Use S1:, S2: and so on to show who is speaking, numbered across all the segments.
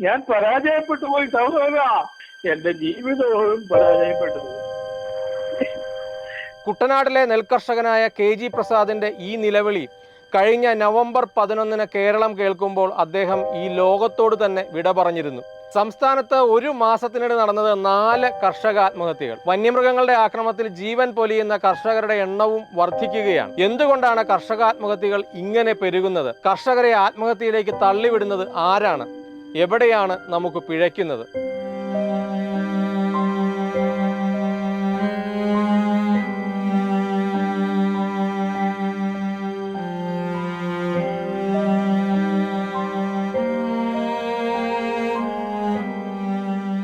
S1: ഞാൻ പരാജയപ്പെട്ടു പോയി സഹോദര എന്റെ ജീവിതവും പരാജയപ്പെട്ടു
S2: കുട്ടനാട്ടിലെ നെൽകർഷകനായ കെ ജി പ്രസാദിന്റെ ഈ നിലവിളി കഴിഞ്ഞ നവംബർ പതിനൊന്നിന് കേരളം കേൾക്കുമ്പോൾ അദ്ദേഹം ഈ ലോകത്തോട് തന്നെ വിട പറഞ്ഞിരുന്നു. സംസ്ഥാനത്ത് ഒരു മാസത്തിനിടെ നടന്നത് നാല് കർഷക ആത്മഹത്യകൾ വന്യമൃഗങ്ങളുടെ ആക്രമണത്തിൽ ജീവൻ പൊലിയുന്ന കർഷകരുടെ എണ്ണവും വർദ്ധിക്കുകയാണ്. എന്തുകൊണ്ടാണ് കർഷകാത്മഹത്യകൾ ഇങ്ങനെ പെരുകുന്നത്? കർഷകരെ ആത്മഹത്യയിലേക്ക് തള്ളിവിടുന്നത് ആരാണ്? എവിടെയാണ് നമുക്ക് പിഴയ്ക്കുന്നത്?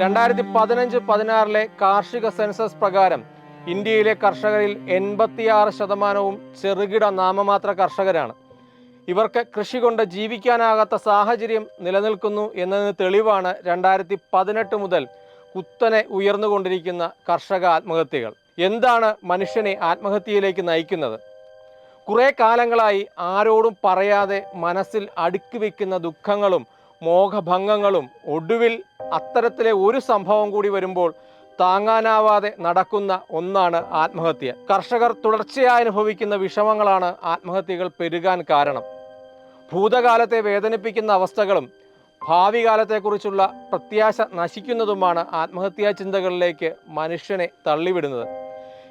S2: രണ്ടായിരത്തി പതിനഞ്ച് പതിനാറിലെ കാർഷിക സെൻസസ് പ്രകാരം ഇന്ത്യയിലെ കർഷകരിൽ എൺപത്തിയാറ് ശതമാനവും ചെറുകിട നാമമാത്ര കർഷകരാണ്. ഇവർക്ക് കൃഷി കൊണ്ട് ജീവിക്കാനാകാത്ത സാഹചര്യം നിലനിൽക്കുന്നു എന്നതിന് തെളിവാണ് രണ്ടായിരത്തി പതിനെട്ട് മുതൽ കുത്തനെ ഉയർന്നുകൊണ്ടിരിക്കുന്ന കർഷക ആത്മഹത്യകൾ. എന്താണ് മനുഷ്യനെ ആത്മഹത്യയിലേക്ക് നയിക്കുന്നത്? കുറേ കാലങ്ങളായി ആരോടും പറയാതെ മനസ്സിൽ അടുക്കി വയ്ക്കുന്ന ദുഃഖങ്ങളും മോഹഭംഗങ്ങളും ഒടുവിൽ അത്തരത്തിലെ ഒരു സംഭവം കൂടി വരുമ്പോൾ താങ്ങാനാവാതെ നടക്കുന്ന ഒന്നാണ് ആത്മഹത്യ. കർഷകർ തുടർച്ചയായി അനുഭവിക്കുന്ന വിഷമങ്ങളാണ് ആത്മഹത്യകൾ പെരുകാൻ കാരണം. ഭൂതകാലത്തെ വേദനിപ്പിക്കുന്ന അവസ്ഥകളും ഭാവി കാലത്തെക്കുറിച്ചുള്ള പ്രത്യാശ നശിക്കുന്നതുമാണ് ആത്മഹത്യാ ചിന്തകളിലേക്ക് മനുഷ്യനെ തള്ളിവിടുന്നത്.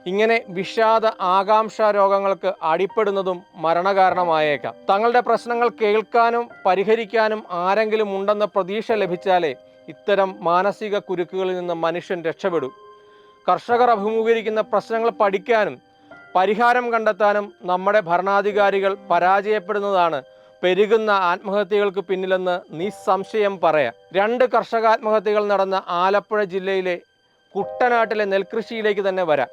S2: ഇങ്ങനെ വിഷാദ ആകാംക്ഷ രോഗങ്ങൾക്ക് അടിപ്പെടുന്നതും മരണകാരണമായേക്കാം. തങ്ങളുടെ പ്രശ്നങ്ങൾ കേൾക്കാനും പരിഹരിക്കാനും ആരെങ്കിലും ഉണ്ടെന്ന പ്രതീക്ഷ ലഭിച്ചാലേ ഇത്തരം മാനസിക കുരുക്കുകളിൽ നിന്ന് മനുഷ്യൻ രക്ഷപ്പെടൂ. കർഷകർ അഭിമുഖീകരിക്കുന്ന പ്രശ്നങ്ങൾ പഠിക്കാനും പരിഹാരം കണ്ടെത്താനും നമ്മുടെ ഭരണാധികാരികൾ പരാജയപ്പെടുന്നതാണ് പെരുകുന്ന ആത്മഹത്യകൾക്ക് പിന്നിലെന്ന് നിസ്സംശയം പറയാം. രണ്ട് കർഷക ആത്മഹത്യകൾ നടന്ന ആലപ്പുഴ ജില്ലയിലെ കുട്ടനാട്ടിലെ നെൽകൃഷിയിലേക്ക് തന്നെ വരാം.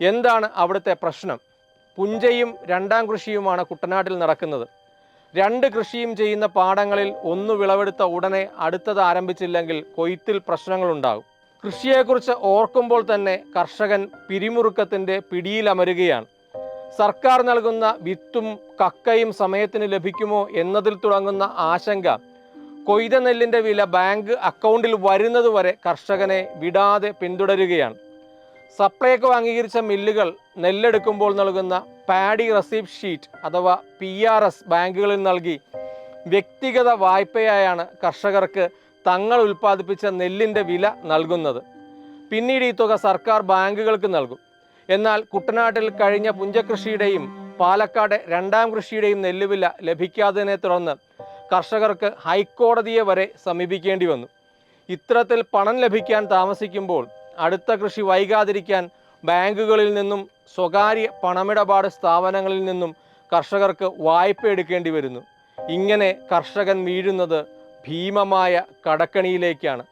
S2: എന്താണ് അവിടുത്തെ പ്രശ്നം? പുഞ്ചയും രണ്ടാം കൃഷിയുമാണ് കുട്ടനാട്ടിൽ നടക്കുന്നത്. രണ്ട് കൃഷിയും ചെയ്യുന്ന പാടങ്ങളിൽ ഒന്ന് വിളവെടുത്ത ഉടനെ അടുത്തത് ആരംഭിച്ചില്ലെങ്കിൽ കൊയ്ത്തിൽ പ്രശ്നങ്ങളുണ്ടാകും. കൃഷിയെക്കുറിച്ച് ഓർക്കുമ്പോൾ തന്നെ കർഷകൻ പിരിമുറുക്കത്തിന്റെ പിടിയിലമരുകയാണ്. സർക്കാർ നൽകുന്ന വിത്തും കക്കയും സമയത്തിന് ലഭിക്കുമോ എന്നതിൽ തുടങ്ങുന്ന ആശങ്ക. കൊയ്ത നെല്ലിന്റെ വില ബാങ്ക് അക്കൗണ്ടിൽ വരുന്നതുവരെ കർഷകനെ വിടാതെ പിന്തുടരുകയാണ്. സപ്ലൈക്ക് അംഗീകരിച്ച മില്ലുകൾ നെല്ലെടുക്കുമ്പോൾ നൽകുന്ന പാഡി റെസീപ്റ്റ് ഷീറ്റ് അഥവാ പി ആർ എസ് ബാങ്കുകളിൽ നൽകി വ്യക്തിഗത വായ്പയായാണ് കർഷകർക്ക് തങ്ങൾ ഉൽപ്പാദിപ്പിച്ച നെല്ലിന്റെ വില നൽകുന്നത്. പിന്നീട് ഈ തുക സർക്കാർ ബാങ്കുകൾക്ക് നൽകും. എന്നാൽ കുട്ടനാട്ടിൽ കഴിഞ്ഞ പുഞ്ചകൃഷിയുടെയും പാലക്കാട് രണ്ടാം കൃഷിയുടെയും നെല്ലുവില ലഭിക്കാത്തതിനെ തുടർന്ന് കർഷകർക്ക് ഹൈക്കോടതിയെ വരെ സമീപിക്കേണ്ടി വന്നു. ഇത്തരത്തിൽ പണം ലഭിക്കാൻ താമസിക്കുമ്പോൾ അടുത്ത കൃഷി വൈകാതിരിക്കാൻ ബാങ്കുകളിൽ നിന്നും സ്വകാര്യ പണമിടപാട് സ്ഥാപനങ്ങളിൽ നിന്നും കർഷകർക്ക് വായ്പ എടുക്കേണ്ടി വരുന്നു. ഇങ്ങനെ കർഷകൻ വീഴുന്നത് ഭീമമായ കടക്കണിയിലേക്കാണ്.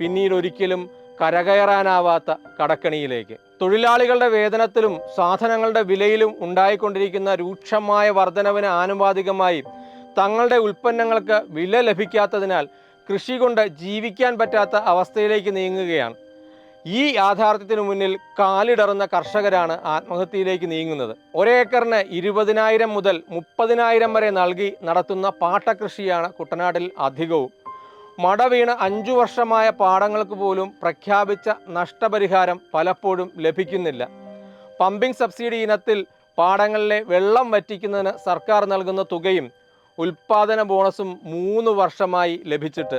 S2: പിന്നീട് ഒരിക്കലും കരകയറാനാവാത്ത കടക്കണിയിലേക്ക്. തൊഴിലാളികളുടെ വേതനത്തിലും സാധനങ്ങളുടെ വിലയിലും ഉണ്ടായിക്കൊണ്ടിരിക്കുന്ന രൂക്ഷമായ വർധനവിന് ആനുപാതികമായി തങ്ങളുടെ ഉൽപ്പന്നങ്ങൾക്ക് വില ലഭിക്കാത്തതിനാൽ കൃഷി കൊണ്ട് ജീവിക്കാൻ പറ്റാത്ത അവസ്ഥയിലേക്ക് നീങ്ങുകയാണ്. ഈ യാഥാർത്ഥ്യത്തിന് മുന്നിൽ കാലിടറുന്ന കർഷകരാണ് ആത്മഹത്യയിലേക്ക് നീങ്ങുന്നത്. ഒരേക്കറിന് ഇരുപതിനായിരം മുതൽ മുപ്പതിനായിരം വരെ നൽകി നടത്തുന്ന പാട്ടകൃഷിയാണ് കുട്ടനാട്ടിൽ അധികവും. മട വീണ് അഞ്ചു വർഷമായ പാടങ്ങൾക്ക് പോലും പ്രഖ്യാപിച്ച നഷ്ടപരിഹാരം പലപ്പോഴും ലഭിക്കുന്നില്ല. പമ്പിംഗ് സബ്സിഡി ഇനത്തിൽ പാടങ്ങളിലെ വെള്ളം വറ്റിക്കുന്നതിന് സർക്കാർ നൽകുന്ന തുകയും ഉൽപാദന ബോണസും മൂന്ന് വർഷമായി ലഭിച്ചിട്ട്.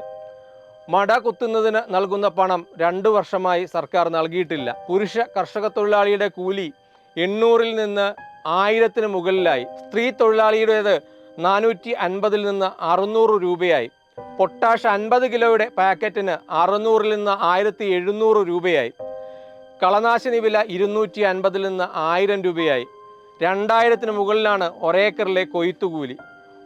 S2: മട കുത്തുന്നതിന് നൽകുന്ന പണം രണ്ടു വർഷമായി സർക്കാർ നൽകിയിട്ടില്ല. പുരുഷ കർഷക തൊഴിലാളിയുടെ കൂലി എണ്ണൂറിൽ നിന്ന് ആയിരത്തിന് മുകളിലായി. സ്ത്രീ തൊഴിലാളിയുടേത് നാനൂറ്റി അൻപതിൽ നിന്ന് അറുന്നൂറ് രൂപയായി. പൊട്ടാഷ് അൻപത് കിലോയുടെ പാക്കറ്റിന് അറുന്നൂറിൽ നിന്ന് ആയിരത്തി എഴുന്നൂറ് രൂപയായി. കളനാശിനി വില ഇരുന്നൂറ്റി അൻപതിൽ നിന്ന് ആയിരം രൂപയായി. രണ്ടായിരത്തിന് മുകളിലാണ് ഒരേക്കറിലെ കൊയ്ത്തുകൂലി.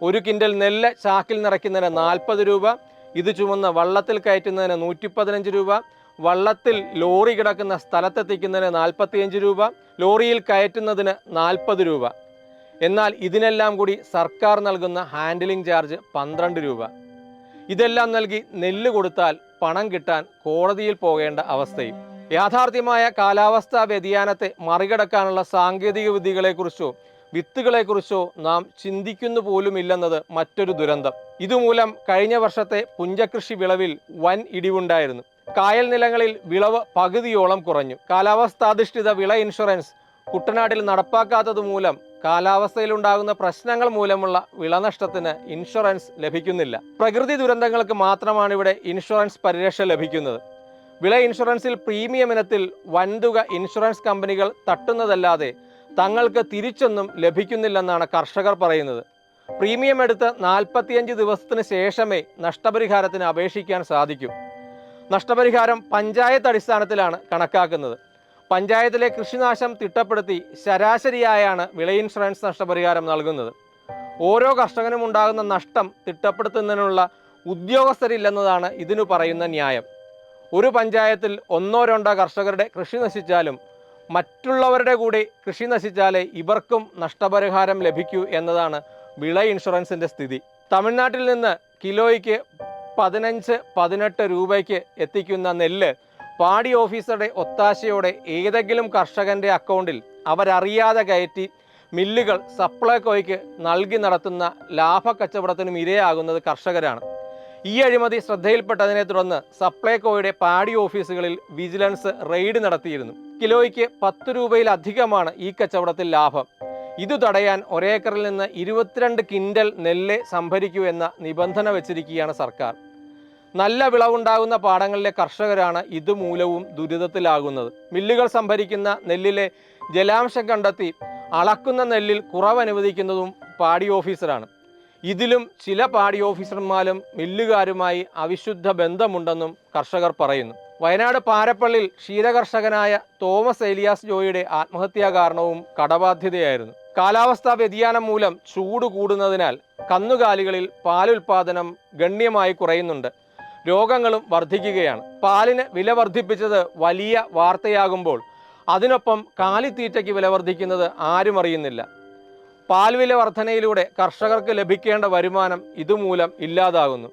S2: ഒരു കിൻഡൽ നെല്ല് ചാക്കിൽ നിറയ്ക്കുന്നതിന് നാൽപ്പത് രൂപ ഇത് ചുമന്ന് വള്ളത്തിൽ കയറ്റുന്നതിന് നൂറ്റി പതിനഞ്ച് രൂപ വള്ളത്തിൽ ലോറി കിടക്കുന്ന സ്ഥലത്തെത്തിക്കുന്നതിന് നാൽപ്പത്തിയഞ്ച് രൂപ ലോറിയിൽ കയറ്റുന്നതിന് നാൽപ്പത് രൂപ. എന്നാൽ ഇതിനെല്ലാം കൂടി സർക്കാർ നൽകുന്ന ഹാൻഡിലിംഗ് ചാർജ് പന്ത്രണ്ട് രൂപ. ഇതെല്ലാം നൽകി നെല്ല് കൊടുത്താൽ പണം കിട്ടാൻ കോടതിയിൽ പോകേണ്ട അവസ്ഥയും. യാഥാർത്ഥ്യമായ കാലാവസ്ഥാ വ്യതിയാനത്തെ മറികടക്കാനുള്ള സാങ്കേതിക വിദ്യകളെക്കുറിച്ചോ വിത്തുകളെക്കുറിച്ചോ നാം ചിന്തിക്കുന്നു പോലുമില്ലെന്നത് മറ്റൊരു ദുരന്തം. ഇതുമൂലം കഴിഞ്ഞ വർഷത്തെ പുഞ്ചകൃഷി വിളവിൽ വൻ ഇടിവുണ്ടായിരുന്നു. കായൽ നിലങ്ങളിൽ വിളവ് പകുതിയോളം കുറഞ്ഞു. കാലാവസ്ഥാധിഷ്ഠിത വിള ഇൻഷുറൻസ് കുട്ടനാട്ടിൽ നടപ്പാക്കാത്തത് മൂലം കാലാവസ്ഥയിലുണ്ടാകുന്ന പ്രശ്നങ്ങൾ മൂലമുള്ള വിളനഷ്ടത്തിന് ഇൻഷുറൻസ് ലഭിക്കുന്നില്ല. പ്രകൃതി ദുരന്തങ്ങൾക്ക് മാത്രമാണ് ഇവിടെ ഇൻഷുറൻസ് പരിരക്ഷ ലഭിക്കുന്നത്. വിള ഇൻഷുറൻസിൽ പ്രീമിയം ഇനത്തിൽ വൻതുക ഇൻഷുറൻസ് കമ്പനികൾ തട്ടുന്നതല്ലാതെ തങ്ങൾക്ക് തിരിച്ചൊന്നും ലഭിക്കുന്നില്ലെന്നാണ് കർഷകർ പറയുന്നത്. പ്രീമിയം എടുത്ത് നാൽപ്പത്തിയഞ്ച് ദിവസത്തിന് ശേഷമേ നഷ്ടപരിഹാരത്തിന് അപേക്ഷിക്കാൻ സാധിക്കൂ. നഷ്ടപരിഹാരം പഞ്ചായത്ത് അടിസ്ഥാനത്തിലാണ് കണക്കാക്കുന്നത്. പഞ്ചായത്തിലെ കൃഷിനാശം തിട്ടപ്പെടുത്തി ശരാശരിയായാണ് വിള ഇൻഷുറൻസ് നഷ്ടപരിഹാരം നൽകുന്നത്. ഓരോ കർഷകനും ഉണ്ടാകുന്ന നഷ്ടം തിട്ടപ്പെടുത്തുന്നതിനുള്ള ഉദ്യോഗസ്ഥരില്ലെന്നതാണ് ഇതിനു പറയുന്ന ന്യായം. ഒരു പഞ്ചായത്തിൽ ഒന്നോ രണ്ടോ കർഷകരുടെ കൃഷി നശിച്ചാലും മറ്റുള്ളവരുടെ കൂടി കൃഷി നശിച്ചാലേ ഇവർക്കും നഷ്ടപരിഹാരം ലഭിക്കൂ എന്നതാണ് വിള ഇൻഷുറൻസിന്റെ സ്ഥിതി. തമിഴ്നാട്ടിൽ നിന്ന് കിലോയ്ക്ക് പതിനഞ്ച് പതിനെട്ട് രൂപയ്ക്ക് എത്തിക്കുന്ന നെല്ല് പാടി ഓഫീസറുടെ ഒത്താശയോടെ ഏതെങ്കിലും കർഷകന്റെ അക്കൗണ്ടിൽ അവരറിയാതെ കയറ്റി മില്ലുകൾ സപ്ലൈകോയ്ക്ക് നൽകി നടത്തുന്ന ലാഭക്കച്ചവടത്തിനും ഇരയാകുന്നത് കർഷകരാണ്. ഈ അഴിമതി ശ്രദ്ധയിൽപ്പെട്ടതിനെ തുടർന്ന് സപ്ലൈകോയുടെ പാടി ഓഫീസുകളിൽ വിജിലൻസ് റെയ്ഡ് നടത്തിയിരുന്നു. കിലോയ്ക്ക് പത്ത് രൂപയിലധികമാണ് ഈ കച്ചവടത്തിൽ ലാഭം. ഇത് തടയാൻ ഒരേക്കറിൽ നിന്ന് ഇരുപത്തിരണ്ട് കിൻഡൽ നെല്ല് സംഭരിക്കൂ എന്ന നിബന്ധന വെച്ചിരിക്കുകയാണ് സർക്കാർ. നല്ല വിളവുണ്ടാകുന്ന പാടങ്ങളിലെ കർഷകരാണ് ഇതുമൂലവും ദുരിതത്തിലാകുന്നത്. മില്ലുകൾ സംഭരിക്കുന്ന നെല്ലിലെ ജലാംശം കണ്ടെത്തി അളക്കുന്ന നെല്ലിൽ കുറവ് അനുവദിക്കുന്നതും പാടി ഓഫീസറാണ്. ഇതിലും ചില പാടി ഓഫീസർമാരും മില്ലുകാരുമായി അവിശുദ്ധ ബന്ധമുണ്ടെന്നും കർഷകർ പറയുന്നു. വയനാട് പാരപ്പള്ളിൽ ക്ഷീരകർഷകനായ തോമസ് ഏലിയാസ് ജോയിയുടെ ആത്മഹത്യാ കാരണവും കടബാധ്യതയായിരുന്നു. കാലാവസ്ഥാ വ്യതിയാനം മൂലം ചൂട് കൂടുന്നതിനാൽ കന്നുകാലികളിൽ പാലുൽപാദനം ഗണ്യമായി കുറയുന്നുണ്ട്. രോഗങ്ങളും വർദ്ധിക്കുകയാണ് പാലിന് വില വർദ്ധിപ്പിച്ചത് വലിയ വാർത്തയാകുമ്പോൾ അതിനൊപ്പം കാലിത്തീറ്റയ്ക്ക് വില വർദ്ധിക്കുന്നത് ആരും അറിയുന്നില്ല. പാൽ വില വർധനയിലൂടെ കർഷകർക്ക് ലഭിക്കേണ്ട വരുമാനം ഇതുമൂലം ഇല്ലാതാകുന്നു.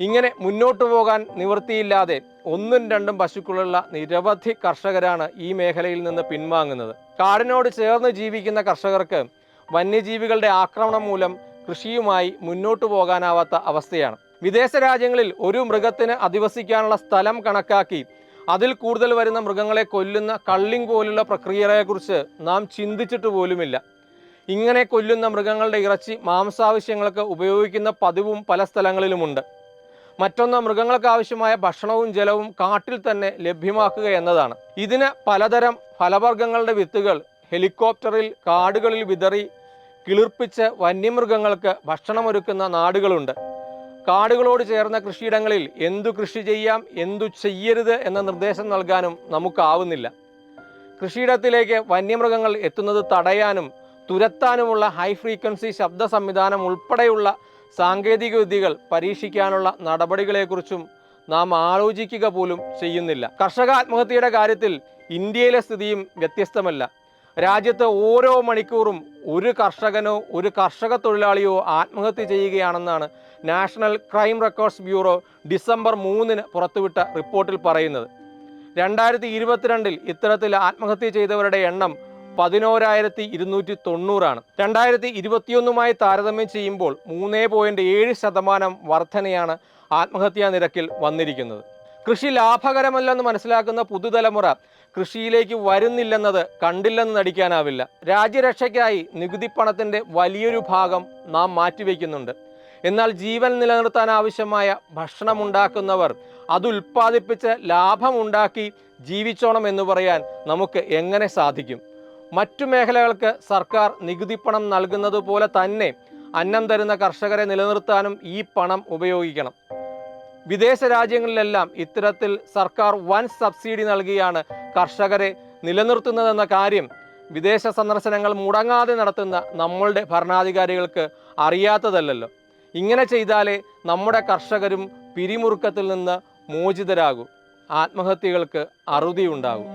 S2: ഇങ്ങനെ മുന്നോട്ടു പോകാൻ നിവൃത്തിയില്ലാതെ ഒന്നും രണ്ടും പശുക്കളുള്ള നിരവധി കർഷകരാണ് ഈ മേഖലയിൽ നിന്ന് പിൻവാങ്ങുന്നത്. കാടിനോട് ചേർന്ന് ജീവിക്കുന്ന കർഷകർക്ക് വന്യജീവികളുടെ ആക്രമണം മൂലം കൃഷിയുമായി മുന്നോട്ടു പോകാനാവാത്ത അവസ്ഥയാണ്. വിദേശ രാജ്യങ്ങളിൽ ഒരു മൃഗത്തിന് അധിവസിക്കാനുള്ള സ്ഥലം കണക്കാക്കി. അതിൽ കൂടുതൽ വരുന്ന മൃഗങ്ങളെ കൊല്ലുന്ന കള്ളിങ് പോലുള്ള പ്രക്രിയകളെക്കുറിച്ച് നാം ചിന്തിച്ചിട്ട് പോലുമില്ല. ഇങ്ങനെ കൊല്ലുന്ന മൃഗങ്ങളുടെ ഇറച്ചി മാംസാവശ്യങ്ങൾക്ക് ഉപയോഗിക്കുന്ന പതിവും പല സ്ഥലങ്ങളിലുമുണ്ട്. മറ്റൊന്ന് മൃഗങ്ങൾക്ക് ആവശ്യമായ ഭക്ഷണവും ജലവും കാട്ടിൽ തന്നെ ലഭ്യമാക്കുക എന്നതാണ്. ഇതിന് പലതരം ഫലവർഗങ്ങളുടെ വിത്തുകൾ ഹെലികോപ്റ്ററിൽ കാടുകളിൽ വിതറി കിളിർപ്പിച്ച് വന്യമൃഗങ്ങൾക്ക് ഭക്ഷണമൊരുക്കുന്ന നാടുകളുണ്ട്. കാടുകളോട് ചേർന്ന കൃഷിയിടങ്ങളിൽ എന്തു കൃഷി ചെയ്യാം എന്തു ചെയ്യരുത് എന്ന നിർദ്ദേശം നൽകാനും നമുക്കാവുന്നില്ല. കൃഷിയിടത്തിലേക്ക് വന്യമൃഗങ്ങൾ എത്തുന്നത് തടയാനും തുരത്താനുമുള്ള ഹൈ ഫ്രീക്വൻസി ശബ്ദ സംവിധാനം ഉൾപ്പെടെയുള്ള സാങ്കേതിക വിദ്യകൾ പരീക്ഷിക്കാനുള്ള നടപടികളെക്കുറിച്ചും നാം ആലോചിക്കുക പോലും ചെയ്യുന്നില്ല. കർഷക ആത്മഹത്യയുടെ കാര്യത്തിൽ ഇന്ത്യയിലെ സ്ഥിതിയും വ്യത്യസ്തമല്ല. രാജ്യത്ത് ഓരോ മണിക്കൂറും ഒരു കർഷകനോ ഒരു കർഷക തൊഴിലാളിയോ ആത്മഹത്യ ചെയ്യുകയാണെന്നാണ് national crime records bureau December മൂന്നിന് പുറത്തുവിട്ട റിപ്പോർട്ടിൽ പറയുന്നത്. രണ്ടായിരത്തി ഇരുപത്തിരണ്ടിൽ ഇത്തരത്തിൽ ആത്മഹത്യ ചെയ്തവരുടെ എണ്ണം പതിനോരായിരത്തി ഇരുന്നൂറ്റി തൊണ്ണൂറാണ് രണ്ടായിരത്തി ഇരുപത്തിയൊന്നുമായി താരതമ്യം ചെയ്യുമ്പോൾ മൂന്ന് പോയിന്റ് ഏഴ് ശതമാനം വർധനയാണ് ആത്മഹത്യാ നിരക്കിൽ വന്നിരിക്കുന്നത്. കൃഷി ലാഭകരമല്ലെന്ന് മനസ്സിലാക്കുന്ന പുതുതലമുറ കൃഷിയിലേക്ക് വരുന്നില്ലെന്നത് കണ്ടില്ലെന്ന് നടിക്കാനാവില്ല. രാജ്യരക്ഷയ്ക്കായി നികുതി പണത്തിന്റെ വലിയൊരു ഭാഗം നാം മാറ്റിവെക്കുന്നുണ്ട്. എന്നാൽ ജീവൻ നിലനിർത്താൻ ആവശ്യമായ ഭക്ഷണമുണ്ടാക്കുന്നവർ അത് ഉൽപ്പാദിപ്പിച്ച് ലാഭമുണ്ടാക്കി ജീവിച്ചോണം എന്ന് പറയാൻ നമുക്ക് എങ്ങനെ സാധിക്കും? മറ്റു മേഖലകൾക്ക് സർക്കാർ നികുതിപ്പണം നൽകുന്നത് പോലെ തന്നെ അന്നം തരുന്ന കർഷകരെ നിലനിർത്താനും ഈ പണം ഉപയോഗിക്കണം. വിദേശ രാജ്യങ്ങളിലെല്ലാം ഇത്തരത്തിൽ സർക്കാർ വൻ സബ്സിഡി നൽകിയാണ് കർഷകരെ നിലനിർത്തുന്നതെന്ന കാര്യം വിദേശ സന്ദർശനങ്ങൾ മുടങ്ങാതെ നടത്തുന്ന നമ്മളുടെ ഭരണാധികാരികൾക്ക് അറിയാത്തതല്ലല്ലോ. ഇങ്ങനെ ചെയ്താലേ നമ്മുടെ കർഷകരും പിരിമുറുക്കത്തിൽ നിന്ന് മോചിതരാകൂ. ആത്മഹത്യകൾക്ക് അറുതിയുണ്ടാകും.